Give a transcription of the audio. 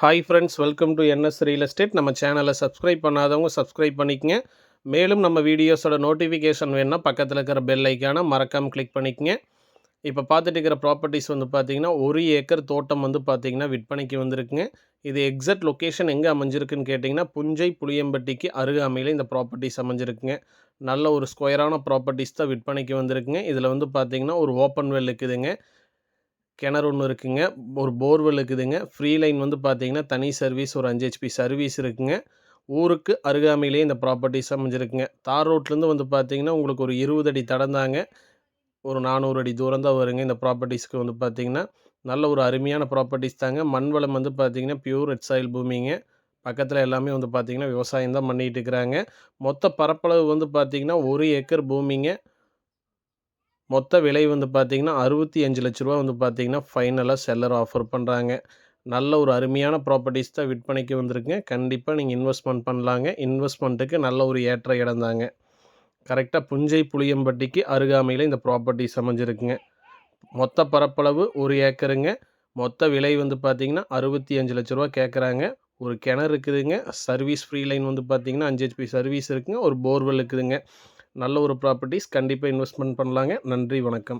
Hi friends welcome to NS real estate நம்ம சேனலை subscribe பண்ணாதவங்க சப்ஸ்கிரைப் பண்ணிக்கங்க. மேலும் நம்ம வீடியோஸோட நோட்டிஃபிகேஷன் வேணுன்னா பக்கத்தில் இருக்கிற பெல் ஐக்கானை மறக்காமல் கிளிக் பண்ணிக்கங்க. இப்போ பார்த்துட்டு இருக்கிற ப்ராப்பர்ட்டிஸ் வந்து பார்த்தீங்கன்னா ஒரு ஏக்கர் தோட்டம் வந்து பார்த்தீங்கன்னா விற்பனைக்கு வந்திருக்குங்க. இது எக்ஸாக்ட் லொக்கேஷன் எங்கே அமைஞ்சிருக்குன்னு கேட்டிங்கன்னா புஞ்சை புளியம்பட்டிக்கு அருகாமையில் இந்த ப்ராப்பர்ட்டிஸ் அமைஞ்சிருக்குங்க. நல்ல ஒரு ஸ்கொயரான ப்ராப்பர்ட்டிஸ் தான் விற்பனைக்கு வந்திருக்குங்க. இதில் வந்து பார்த்தீங்கன்னா ஒரு ஓப்பன் வெல் இருக்குதுங்க. கிணறு ஒன்று இருக்குங்க. ஒரு போர்வெல் இருக்குதுங்க. ஃப்ரீ லைன் வந்து பார்த்தீங்கன்னா தனி சர்வீஸ் ஒரு அஞ்சு ஹெச்பி சர்வீஸ் இருக்குங்க. ஊருக்கு அருகாமையிலேயே இந்த ப்ராப்பர்ட்டிஸ் அமைஞ்சிருக்குங்க. தார் ரோட்லேருந்து வந்து பார்த்தீங்கன்னா உங்களுக்கு ஒரு இருபது அடி தடந்தாங்க. ஒரு நானூறு அடி தூரம் தான் வருங்க இந்த ப்ராப்பர்ட்டிஸ்க்கு வந்து பார்த்திங்கன்னா நல்ல ஒரு அருமையான ப்ராப்பர்ட்டிஸ் தாங்க. மண் வளம் வந்து பார்த்தீங்கன்னா பியூர் ரெட் சாயில் பூமிங்க. பக்கத்தில் எல்லாமே வந்து பார்த்திங்கன்னா விவசாயம் தான் பண்ணிகிட்டு இருக்கிறாங்க. மொத்த பரப்பளவு வந்து பார்த்தீங்கன்னா ஒரு ஏக்கர் பூமிங்க. மொத்த விலை வந்து பார்த்தீங்கன்னா அறுபத்தி அஞ்சு லட்ச ரூபா வந்து பார்த்தீங்கன்னா ஃபைனலாக செல்லர் ஆஃபர் பண்ணுறாங்க நல்ல ஒரு அருமையான ப்ராப்பர்ட்டிஸ் தான் விற்பனைக்கு வந்திருக்குங்க. கண்டிப்பாக நீங்கள் இன்வெஸ்ட்மெண்ட் பண்ணலாங்க. இன்வெஸ்ட்மெண்ட்டுக்கு நல்ல ஒரு ஏற்ற இடம் தாங்க. கரெக்டாக புஞ்சை புளியம்பட்டிக்கு அருகாமையில் இந்த ப்ராப்பர்ட்டிஸ் அமைஞ்சிருக்குங்க. மொத்த பரப்பளவு ஒரு ஏக்கருங்க. மொத்த விலை வந்து பார்த்தீங்கன்னா அறுபத்தி அஞ்சு லட்ச ரூபா கேட்குறாங்க ஒரு கிணறு இருக்குதுங்க. சர்வீஸ் ஃப்ரீ லைன் வந்து பார்த்தீங்கன்னா அஞ்சு ஹெச்பி சர்வீஸ் இருக்குங்க. ஒரு போர்வெல் இருக்குதுங்க. நல்ல ஒரு ப்ராப்பர்ட்டிஸ் கண்டிப்பாக இன்வெஸ்ட்மெண்ட் பண்ணலாங்க. நன்றி வணக்கம்.